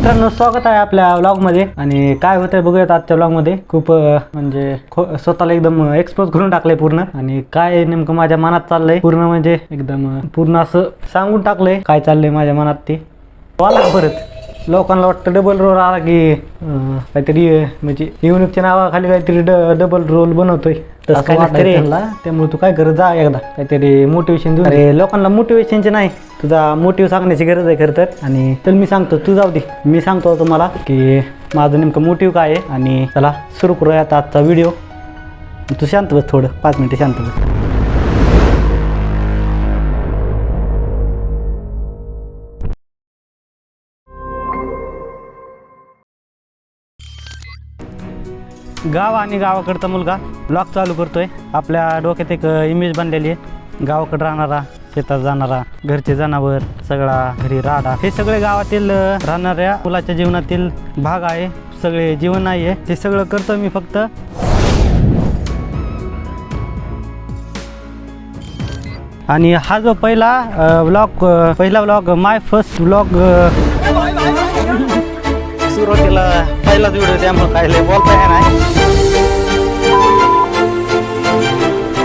मित्रांनो स्वागत आहे आपल्या व्लॉगमध्ये आणि काय होतंय बघूयात आजच्या व्लॉगमध्ये खूप म्हणजे स्वतःला एकदम एक्सपोज करून टाकलंय पूर्ण. आणि काय नेमकं माझ्या मनात चाललंय? पूर्ण म्हणजे एकदम पूर्ण असं सांगून टाकलंय. काय चाललंय माझ्या मनात ते? परत. लोकांना वाटतं डबल रोल आला की अं, काहीतरी अं, म्हणजे निवडणुकीच्या नावाखाली काहीतरी डबल रोल बनवतोय. तसं काय रे त्यामुळे तू काय करत जा एकदा. काहीतरी मोटिवेशन देऊ अरे लोकांना मोटिवेशनचे नाही. तुझा मोटिव्ह सांगण्याची गरज आहे खरं तर. आणि तर मी सांगतो. तू जाऊ दे. मी सांगतो तुम्हाला की माझं नेमकं मोटिव्ह काय आहे. आणि चला सुरू करूयात आजचा व्हिडिओ तू शांत बस थोडं. पाच मिनिटं शांत बस. गाव आणि गावाकडचा मुलगा ब्लॉग चालू करतोय. आपल्या डोक्यात एक इमेज बनलेली आहे. गावाकडे राहणारा शेतात जाणारा घरचे जनावर सगळा घरी राडा. हे सगळे गावातील राहणाऱ्या मुलाच्या जीवनातील भाग आहे. सगळे जीवन आहे. ते सगळं करतो मी फक्त. आणि हा जो पहिला ब्लॉग पहिला ब्लॉग माय फर्स्ट ब्लॉग पहिलाच व्हिडिओ त्यामुळे काय लय बोलता येणार नाही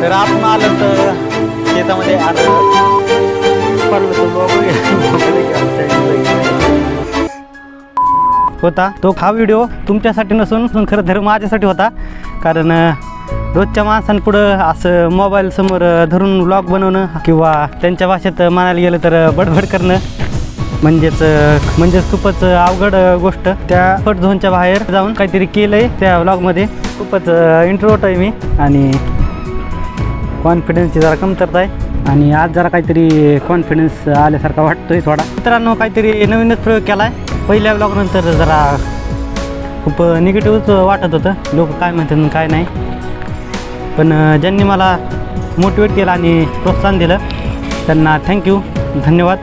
तर आपण आलं तर शेतामध्ये आलं पडलं तर होता तो हा व्हिडिओ तुमच्यासाठी नसून खरं तर माझ्यासाठी होता. कारण रोजच्या माणसांपुढं असं मोबाईल समोर धरून व्लॉग बनवणं किंवा त्यांच्या भाषेत म्हणायला गेलं तर बडबड करणं. म्हणजेच म्हणजेच खूपच अवघड गोष्ट. त्या फट झोनच्या बाहेर जाऊन काहीतरी केलंय त्या व्लॉगमध्ये खूपच इंट्रोट आहे मी आणि कॉन्फिडन्सची जरा कमतरता आहे. आणि आज जरा काहीतरी कॉन्फिडन्स आल्यासारखा वाटतोय थोडा. मित्रांनो काहीतरी नवीनच प्रयोग केला आहे पहिल्या ब्लॉगनंतर जरा खूप निगेटिव्हच वाटत होतं. लोक काय म्हणतात काय नाही. पण ज्यांनी मला मोटिवेट केलं आणि प्रोत्साहन दिलं त्यांना थँक्यू धन्यवाद.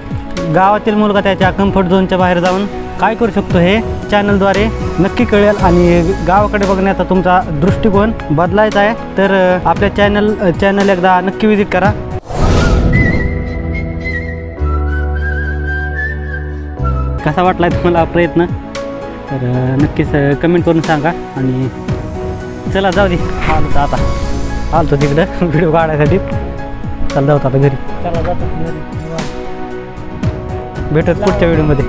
गावातील मुलगा त्याच्या कम्फर्ट झोनच्या बाहेर जाऊन काय करू शकतो हे चॅनलद्वारे नक्की कळेल. आणि गावाकडे बघण्याचा तुमचा दृष्टिकोन बदलायचा आहे. तर आपल्या चॅनल चॅनल एकदा नक्की विजिट करा. कसा वाटला आहे तुम्हाला प्रयत्न? तर नक्कीच कमेंट करून सांगा. आणि चला जाऊ दे. आलो तर आता. आलतो तिकडं. व्हिडिओ काढायसाठी. चला जाऊ आता घरी. चला जातो. घरी. भेटत पुढच्या व्हिडिओमध्ये.